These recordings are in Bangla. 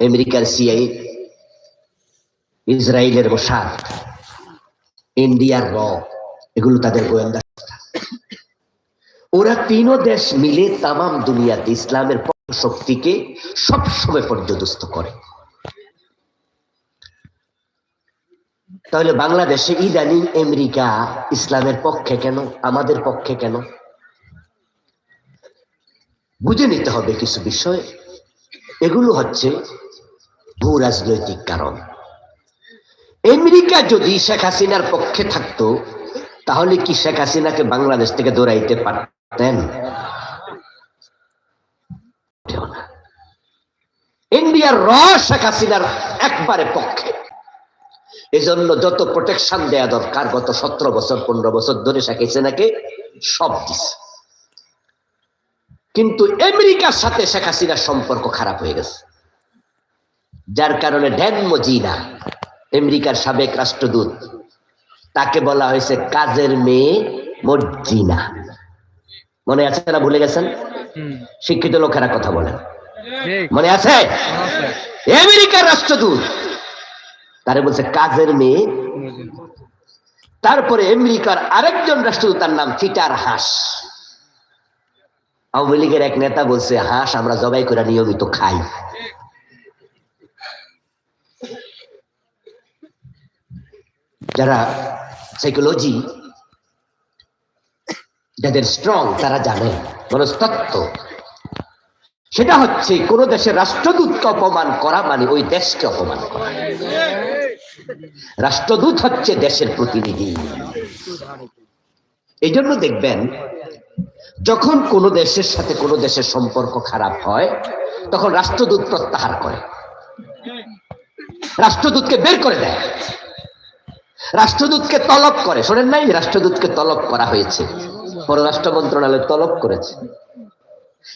আমেরিকার সিআই ইসরায়েলের মোসাদ ইন্ডিয়ার র, এগুলো তাদের গোয়েন্দা ওরা তিনও দেশ মিলে তামাম দুনিয়াতে ইসলামের শক্তিকে সবসময় পর্যদস্ত করে। তাহলে বাংলাদেশে ইদানিং আমেরিকা ইসলামের পক্ষে কেন, আমাদের পক্ষে কেন? বুঝে নিতে হবে কিছু বিষয়। এগুলো হচ্ছে ভূ রাজনৈতিক কারণ। আমেরিকা যদি শেখ হাসিনার পক্ষে থাকতো, তাহলে কি শেখ হাসিনাকে বাংলাদেশ থেকে দৌড়াইতে পারতেন। ইন্ডিয়ার র শেখ হাসিনার একবারে পক্ষে। এজন্য যত প্রোটেকশন দেয়া দরকার, গত সতেরো বছর, পনেরো বছর ধরে শেখ হাসিনাকে সব দিছে। কিন্তু আমেরিকার সাথে শেখ হাসিনার সম্পর্ক খারাপ হয়ে গেছে। যার কারণে ড্যান মজিনা আমেরিকার সাবেক রাষ্ট্রদূত তাকে বলা হয়েছে কাজের মেয়ে মর্জিনা। মনে আছে না ভুলে গেছেন? শিক্ষিত লোকেরা কথা বলেন। মনে আছে? আমেরিকার রাষ্ট্রদূত তারে বলছে কাজের মেয়ে তারপরে আমেরিকার আরেকজন রাষ্ট্রদূত তার নাম ফিটার হাঁস। আওয়ামী লীগের এক নেতা বলছে, হাঁস আমরা জবাই করে নিয়মিত খাই। যারা সাইকোলজি যাদের স্ট্রং তারা জানে, মনস্তত্ত্ব। সেটা হচ্ছে, কোন দেশের রাষ্ট্রদূতকে অপমান করা মানে ওই দেশকে অপমান করা। রাষ্ট্রদূত হচ্ছে দেশের প্রতিনিধি। এই জন্য দেখবেন যখন কোন দেশের সাথে কোন দেশের সম্পর্ক খারাপ হয়, তখন রাষ্ট্রদূত প্রত্যাহার করে। রাষ্ট্রদূতকে বের করে দেয়। রাষ্ট্রদূতকে তলব করে। শোনেন নাই? রাষ্ট্রদূতকে তলব করা হয়েছে। পররাষ্ট্র মন্ত্রণালয় তলব করেছে।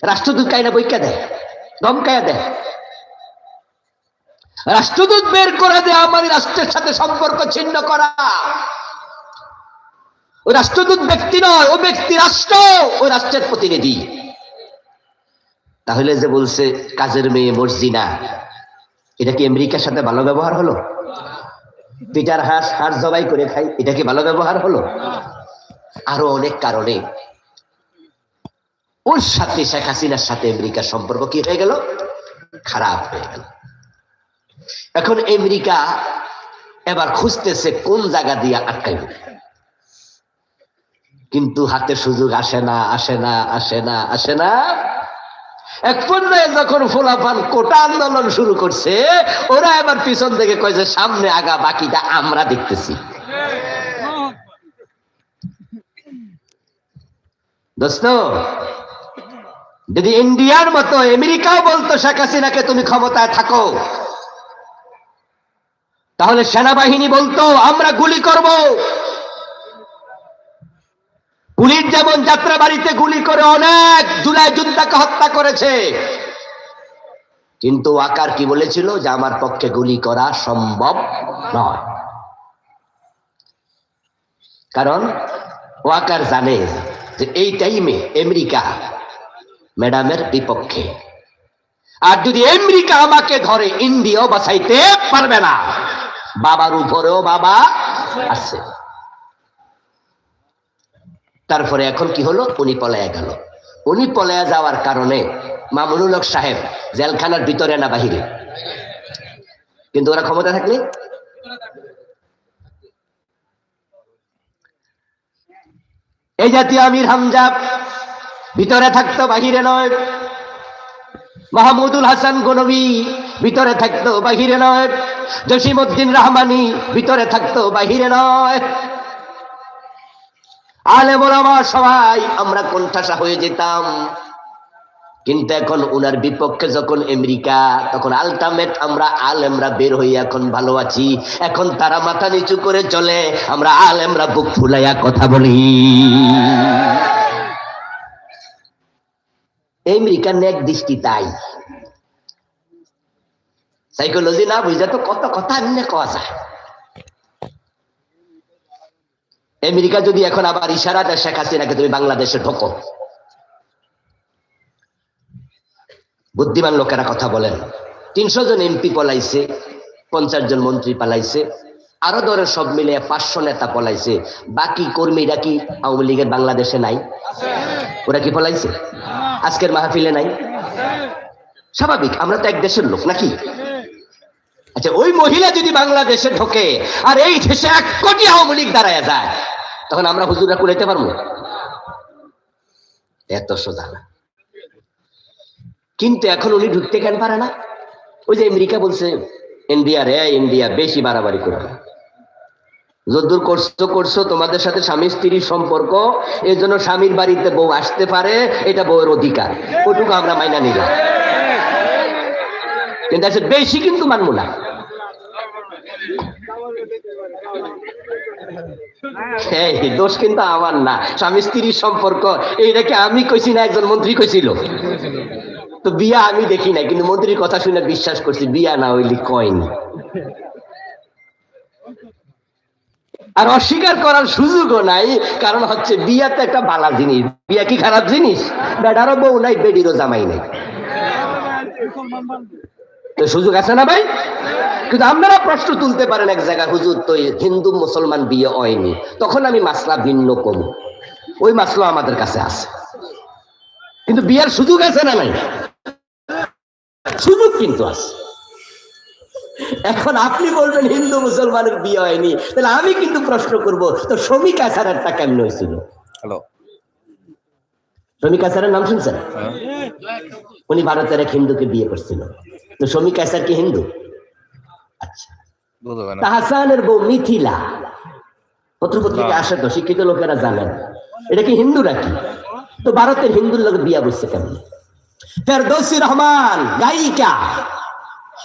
রাষ্ট্রদূত কাইনা বইকা দেয়, ধমকায়া দেয়। রাষ্ট্রদূত বের করে দেয় আমাদের রাষ্ট্রের সাথে সম্পর্ক ছিন্ন করা। ওই রাষ্ট্রদূত ব্যক্তি নয়, ও ব্যক্তি রাষ্ট্র ওই রাষ্ট্রের প্রতিনিধি। তাহলে যে বলছে, কাজের মেয়ে মর্জিনা, এটা কি আমেরিকার সাথে ভালো ব্যবহার হলো? পিটার হাঁস হাঁস জবাই করে খাই, এটা কি ভালো ব্যবহার হলো? আরও অনেক কারণে। ওর সাথে শেখ হাসিনার সাথে আমেরিকার সম্পর্ক কি হয়ে গেল? খারাপ হয়ে গেল। এখন আমেরিকা এবার খুঁজতেছে কোন জায়গা দিয়ে আটকাইবে? কিন্তু হাতে সুযোগ আসে না আসে না আসে না আসে না। এক পর্যায়ে যখন ফোলাফান কোটা আন্দোলন শুরু করছে, ওরা এবার পিছন থেকে কয়েছে সামনে আগা, বাকিটা আমরা দেখতেছি। যদি ইন্ডিয়ার মতো, আমেরিকাও বলতো, শেখ হাসিনাকে তুমি ক্ষমতায় থাকো। তাহলে সেনাবাহিনী বলতো, আমরা গুলি করব। পুলিশ যেমন যাত্রা বাড়িতে গুলি করে অনেক জুলাই যোদ্ধাকে হত্যা করেছে, কিন্তু আকার কি বলেছিল যে আমার পক্ষে গুলি করা সম্ভব নয়। কারণ ওয়াকার জানে যে এই টাইমে আমেরিকা ম্যাডামের বিপক্ষে। আর যদি আমেরিকা আমাকে ধরে, ইন্ডিয়াও বাঁচাইতে পারবে না। বাবার উপরেও বাবা আছে তারপরে এখন কি হলো? উনি পলায়া গেল। উনি পলায়া যাওয়ার কারণে মামুনুল হক সাহেব জেলখানার ভিতরে না বাহিরে। কিন্তু ওরা ক্ষমতা থাকলে? এই জাতীয় আমির হামজা ভিতরে থাকতো, বাহিরে নয়। মাহমুদুল হাসান গনবী ভিতরে থাকতো, বাহিরে নয়। জসিমউদ্দিন রহমানি ভিতরে থাকতো, বাহিরে নয়। আলে বলামা সবাই, আমরা কোণঠাসা হয়ে যেতাম। কিন্তু এখন উনার বিপক্ষে যখন আমেরিকা, তখন আলটিমেট আমরা আলেমরা বের হই এখন ভালো আছি। এখন তারা মাথা নিচু করে চলে, আমরা আলেমরা বুক ফুলাইয়া কথা বলি। আমেরিকার নেক দৃষ্টি তাই। সাইকোলজি না বুঝলে তো কত কথা এমনি কওয়া যায়। আমেরিকা যদি এখন আবার ইশারা দেয়, শেখ হাসিনাকে তুমি বাংলাদেশে ঢোকো। বুদ্ধিমান লোকেরা কথা বলেন। তিনশো জন এমপি পলাইছে, পঞ্চাশ জন মন্ত্রী পালাইছে। আরও ধরে সব মিলে পাঁচশো নেতা পলাইছে। বাকি কর্মীরা কি আওয়ামী লীগের বাংলাদেশে নাই? ওরা কি পলাইছে? আজকের মাহফিলে নাই? স্বাভাবিক, আমরা তো এক দেশের লোক নাকি? আচ্ছা ওই মহিলা যদি বাংলাদেশে ঢোকে, আর এই দেশে এক কোটি আওয়ামী লীগ দাঁড়ায় যায় তখন আমরা হুজুরা কুলাইতে পারব? এত সোজা না। কিন্তু এখন উনি ঢুকতে কেন পারে না? ওই যে আমেরিকা বলছে, ইন্ডিয়া রে, ইন্ডিয়া, বেশি বাড়াবাড়ি করবে যদ্দূর করছ করছ, তোমাদের সাথে স্বামী স্ত্রীর সম্পর্ক এই জন্য স্বামীর বাড়িতে বউ আসতে পারে, এটা বউয়ের অধিকার। ওটুকু আমরা মাইনা নিলাম। কিন্তু আছে বেশি কিন্তু মানবো না। দোষ কিন্তু আমার না। স্বামী স্ত্রীর সম্পর্ক এইটাকে আমি কইছি না একজন মন্ত্রী কইছিল? তো বিয়া আমি দেখি না কিন্তু মন্ত্রীর কথা শুনে বিশ্বাস করছি, বিয়া না আর অস্বীকার করার সুযোগও নাই, কারণ হচ্ছে বিয়া তো একটা বালা জিনিস। বিয়া কি খারাপ জিনিস? বেডারও বউ নাই, বেডিরও জামাই নাই। তো সুযোগ আছে না ভাই? কিন্তু আপনারা প্রশ্ন তুলতে পারেন এক জায়গায় হুজুর তো হিন্দু মুসলমান বিয়ে হয়নি তখন আমি মাসলা ভিন্ন কম ওই মাসলা আমাদের কাছে আছে। কিন্তু বিয়ার সুযোগ আছে না নাই? সুযোগ কিন্তু আছে। এখন আপনি বলবেন হিন্দু মুসলমানের বিয়ে হয়নি তাহলে আমি কিন্তু প্রশ্ন করব তো শ্রমিক আচারেরটা কেমন হয়েছিল? হ্যালো। শ্রমিক আচারের নাম শুনছেন? হ্যাঁ। উনি ভারতের এক হিন্দুকে বিয়ে করছিল। তো শ্রমিক আচার কি হিন্দু? তাহসানের বউ মিথিলা। পত্রপত্রিকা। আসে তো শিক্ষিত লোকেরা জানেন। এটা কি হিন্দু নাকি? তো ভারতের হিন্দুর লোক বিয়া বসছে কেমন? ফেরদৌসি রহমান গায়িকা।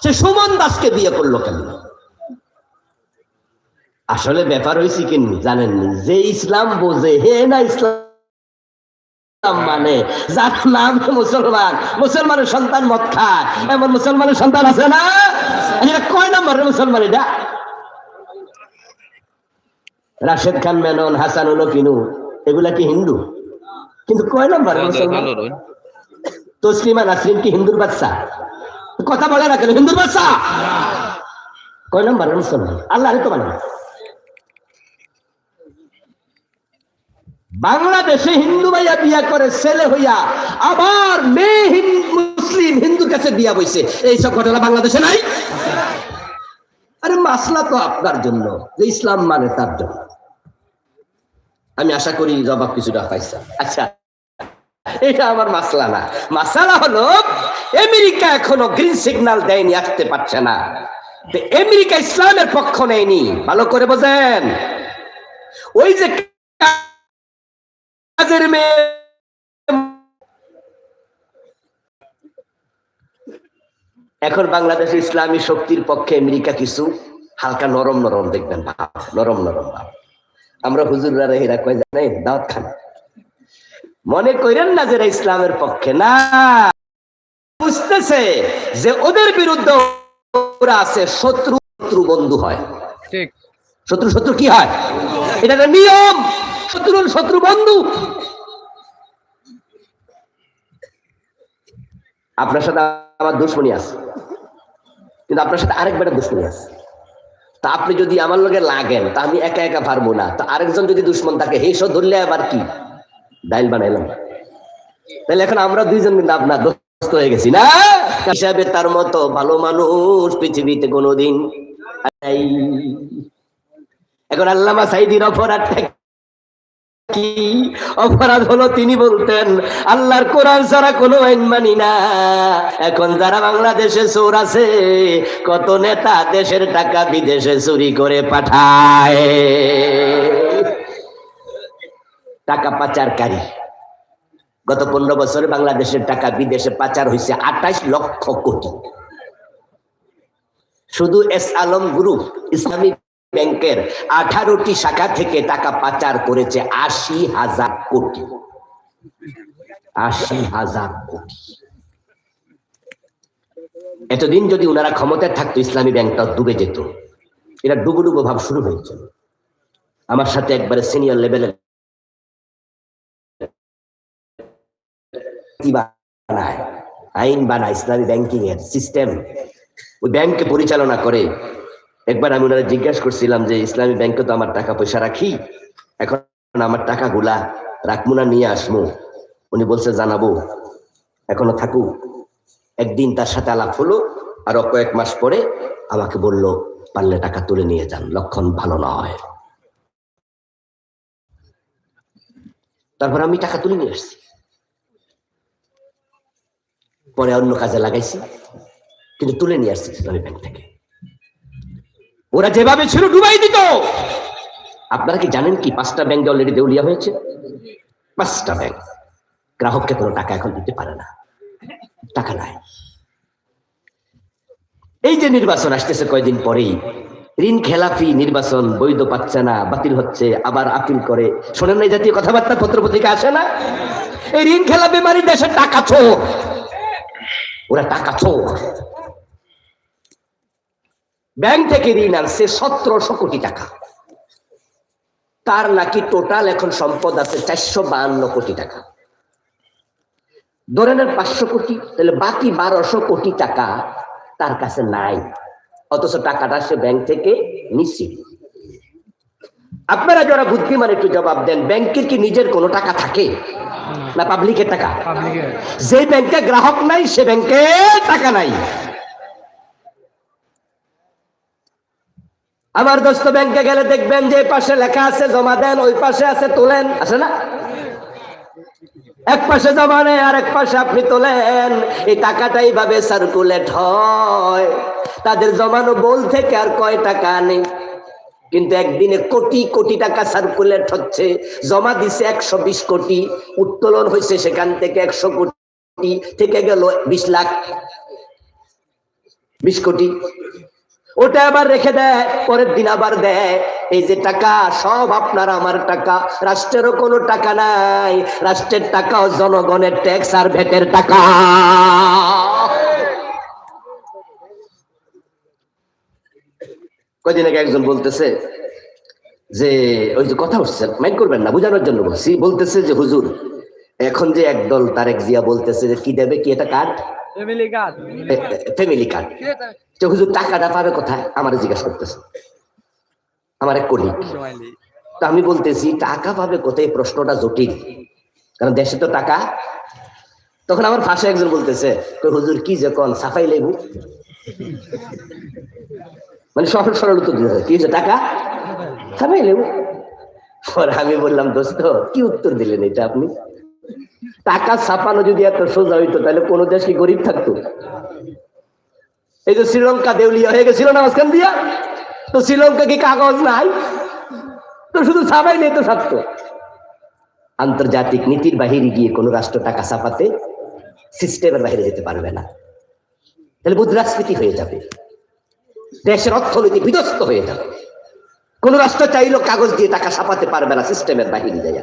সে সুমন দাসকে বিয়ে করল কেন আসলে ব্যাপার হয়েছে কি জানেন যে ইসলাম বোঝে হে না ইসলাম মানে। যার নাম মুসলমান। মুসলমানের সন্তান মদ খায়। এমন মুসলমানের সন্তান আছে না? এটা কয় নম্বরের মুসলমান এটা? রাশেদ খান মেনন হাসান উলো কিনু এগুলা কি হিন্দু? কিন্তু কয় মুসলমান? রোহিন তসলিমা নাসরিন কি হিন্দুর বাচ্চা কথা বলে না কেন হিন্দুর বাচ্চা কয় নম্বরের মুসলমান? আল্লাহ তো মানে বাংলাদেশে হিন্দু ভাইয়া বিয়া করে ছেলে হইয়া, আবার মেয়ে মুসলিম হিন্দু কাছে বিয়া বইছে। এইসব ঘটনা বাংলাদেশে নাই? আরে মাসলা তো আপনার জন্য, যে ইসলাম মানে তার জন্য। আমি আশা করি জবাব কিছুটা পাইছা আচ্ছা এটা আমার মাসলা না। মাসালা হলো, আমেরিকা এখনও গ্রিন সিগন্যাল দেয়নি, আসতে পারছে না। আমেরিকা ইসলামের পক্ষ নেয়নি। ভালো করে বোঝেন। ওই যে কাজের মেয়ে। এখন বাংলাদেশ ইসলামী শক্তির পক্ষে আমেরিকা কিছু হালকা নরম নরম দেখবেন ভাব নরম নরম ভাব। আমরা হুজুররা এরা কয় জানেন? দাওয়াত খান। মনে করেন না যে এরা ইসলামের পক্ষে? না। বুঝতেছে যে ওদের বিরুদ্ধে ওরা আছে শত্রু শত্রু বন্ধু হয়। ঠিক। শত্রু শত্রু কি হয়? এটা নিয়ম। শত্রুর শত্রু বন্ধু। আপনার সাথে আমার দুশ্মনী আছে। কিন্তু আপনার সাথে আরেক বেটা দুশ্মনী আছে। তা আপনি যদি আমার লগে লাগেন, তা আমি একা একা পারব না। তো আরেকজন যদি দুশ্মন থাকে হেসো ধরলে আবার কি? ডাইল বানাইলাম। তাহলে এখন আমরা দুইজন কিন্তু আপনার দোস্ত হয়ে গেছি, না? হিসাবে তার মতো ভালো মানুষ পৃথিবীতে কোনোদিন এখন আল্লামা সাইদির অপরাধটা কি? অপরাধ হলো তিনি বলতেন, আল্লাহর কোরআন ছাড়া কোনো আইন মানি না। এখন যারা বাংলাদেশে চোর আছে, কত নেতা দেশের টাকা বিদেশে চুরি করে পাঠায়। টাকা পাচারকারী। গত পনেরো বছরে বাংলাদেশের টাকা বিদেশে পাচার হয়েছে আঠাশ লক্ষ কোটি। শুধু এস আলম গ্রুপ ইসলামী ব্যাংকের আঠারোটি শাখা থেকে টাকা পাচার করেছে আশি হাজার কোটি। আশি হাজার কোটি। এতদিন যদি ওনারা ক্ষমতায় থাকতো, ইসলামী ব্যাংকটা ডুবে যেত। এটা ডুবো ডুবো ভাব শুরু হয়েছে। আমার সাথে একবারে সিনিয়র লেভেলের আইন বানায় ইসলামী ব্যাংকিং এর সিস্টেম ওই ব্যাংকে পরিচালনা করে একবার আমি ওনারা জিজ্ঞাসা করছিলাম যে, ইসলামী ব্যাংকে তো আমার টাকা পয়সা রাখি, এখন আমার টাকাগুলা রাখব না, নিয়ে আসব উনি বলছে, জানাব, এখনও থাকুক একদিন তার সাথে আলাপ হলো, আরও কয়েক মাস পরে আমাকে বলল, পারলে টাকা তুলে নিয়ে যান, লক্ষণ ভালো নয়। তারপর আমি টাকা তুলে নিয়ে আসছি। পরে অন্য কাজে লাগাইছি, কিন্তু তুলে নিয়ে আসছি ইসলামী ব্যাংক থেকে। ওরা যেভাবে ছিল ডুবাই দিত। আপনারা কি জানেন কি পাঁচটা ব্যাংক অলরেডি দেউলিয়া হয়েছে? পাঁচটা ব্যাংক গ্রাহককে কোনো টাকা এখন দিতে পারে না। টাকা নাই। এই যে নির্বাচন আসতেছে কয়দিন পরেই, ঋণ খেলাফি নির্বাচন, বৈধ পাচ্ছে না, বাতিল হচ্ছে, আবার আপিল করে। শোনেন না জাতীয় কথাবার্তা পত্র পত্রিকা আসে না? এই ঋণ খেলাপি মানে দেশের টাকা চোর। ওরা টাকা চোর। ব্যাংক থেকে ঋণ আনছে সতেরোশো কোটি টাকা। তার নাকি টোটাল এখন সম্পদ আছে চারশো বাহান্ন কোটি টাকা। ধরে নেন পাঁচশো কোটি তাহলে বাকি বারোশো কোটি টাকা তার কাছে নাই। অথচ টাকাটা সে ব্যাংক থেকে নিচ্ছে। আপনারা যারা বুদ্ধিমান একটু জবাব দেন ব্যাংকের কি নিজের কোনো টাকা থাকে? না পাবলিকের টাকা? যে ব্যাংকে গ্রাহক নাই সে ব্যাংকে টাকা নাই। আমার দোস্ত ব্যাংকে গেলে দেখবেন যে পাশে লেখা আছে, জমা দেন, ওই পাশে আছে, তোলেন। আছে না? এক পাশে জমা নেই আর এক পাশে আপনি তোলেন। এই টাকাটা এইভাবে সার্কুলেট হয়। তাদের জমানো বল থেকে আর কয় টাকা নেই? কিন্তু একদিনে কোটি কোটি টাকা সার্কুলেট হচ্ছে। জমা দিছে একশো বিশ কোটি, উত্তোলন হয়েছে সেখান থেকে একশো কোটি, থেকে গেল বিশ লাখ। বিশ কোটি। ওটা আবার রেখে দেয় পরের দিন আবার দেয় এই যে টাকা, সব আপনার, আমার টাকা। রাষ্ট্রেরও কোনো টাকা নাই। রাষ্ট্রের টাকাও জনগণের ট্যাক্স আর ভেটের টাকা। কয়দিন আগে একজন বলতেছে যে, ওই যে কথা উঠছে মাইন্ড করবেন না, বোঝানোর জন্য বলছি। বলতেছে যে, হুজুর, এখন যে একদল তারেক জিয়া বলতেছে যে, কি দেবে, কি এটা card family card. Family card. তো হুজুর টাকাটা পাবে কোথায়? আমার জিজ্ঞাসা করতেছে। আমার এক কলিগ তো আমি বলতেছি টাকা পাবে কোথায়? প্রশ্নটা জটিল। কারণ দেশে তো টাকা। তখন আমার পাশে একজন বলতেছে তো হুজুর কি যে কন? সাফাই লেবু? মানে সরল সরল উত্তর দিতে কি যে টাকা? সাফাই লেবু। পরে আমি বললাম দোস্ত কি উত্তর দিলেন এটা আপনি? টাকা ছাপানো যদি এত সোজা হইতো, তাহলে কোন দেশ কি গরিব থাকতো? এই যে শ্রীলঙ্কা দেউলিয়া হয়ে গেছিল না মাঝখান দিয়া? তো শ্রীলঙ্কা কি কাগজ নাই? তো শুধু ছাপাই নেই তো সত্য আন্তর্জাতিক নীতির বাহিরে গিয়ে কোনো রাষ্ট্র টাকা ছাপাতে সিস্টেমের বাহিরে যেতে পারবে না। তাহলে মুদ্রাস্ফীতি হয়ে যাবে। দেশের অর্থনীতি বিধ্বস্ত হয়ে যাবে। কোন রাষ্ট্র চাইলেও কাগজ দিয়ে টাকা ছাপাতে পারবে না সিস্টেমের বাহিরে যায়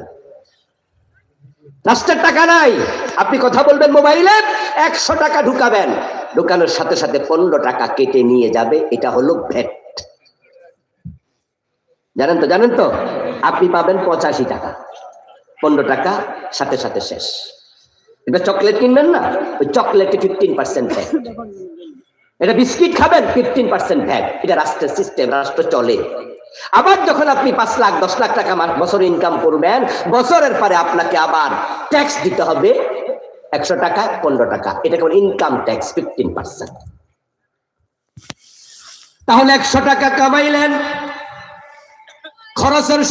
রাষ্ট্রের টাকা নাই। আপনি কথা বলবেন মোবাইলে, একশো টাকা ঢুকাবেন। ঢুকানোর সাথে সাথে পনেরো টাকা কেটে নিয়ে যাবে, এটা হলো ভ্যাট জানেন তো জানেন তো? আপনি পাবেন পঁচাশি টাকা। পনেরো টাকা, সাথে সাথে শেষ। এটা চকলেট কিনবেন না? ওই চকলেটে ফিফটিন পার্সেন্ট ভ্যাট এটা বিস্কিট খাবেন ফিফটিন পার্সেন্ট ভ্যাট এটা রাষ্ট্রের সিস্টেম রাষ্ট্র চলে। আবার যখন আপনি পাঁচ লাখ, দশ লাখ টাকা বছর ইনকাম করবেন, বছরের পরে আপনাকে আবার ট্যাক্স দিতে হবে। একশো টাকা, পনেরো টাকা। এটা কেমন ইনকাম ট্যাক্স ফিফটিন পার্সেন্ট তাহলে একশো টাকা কামাইলেন। খরচের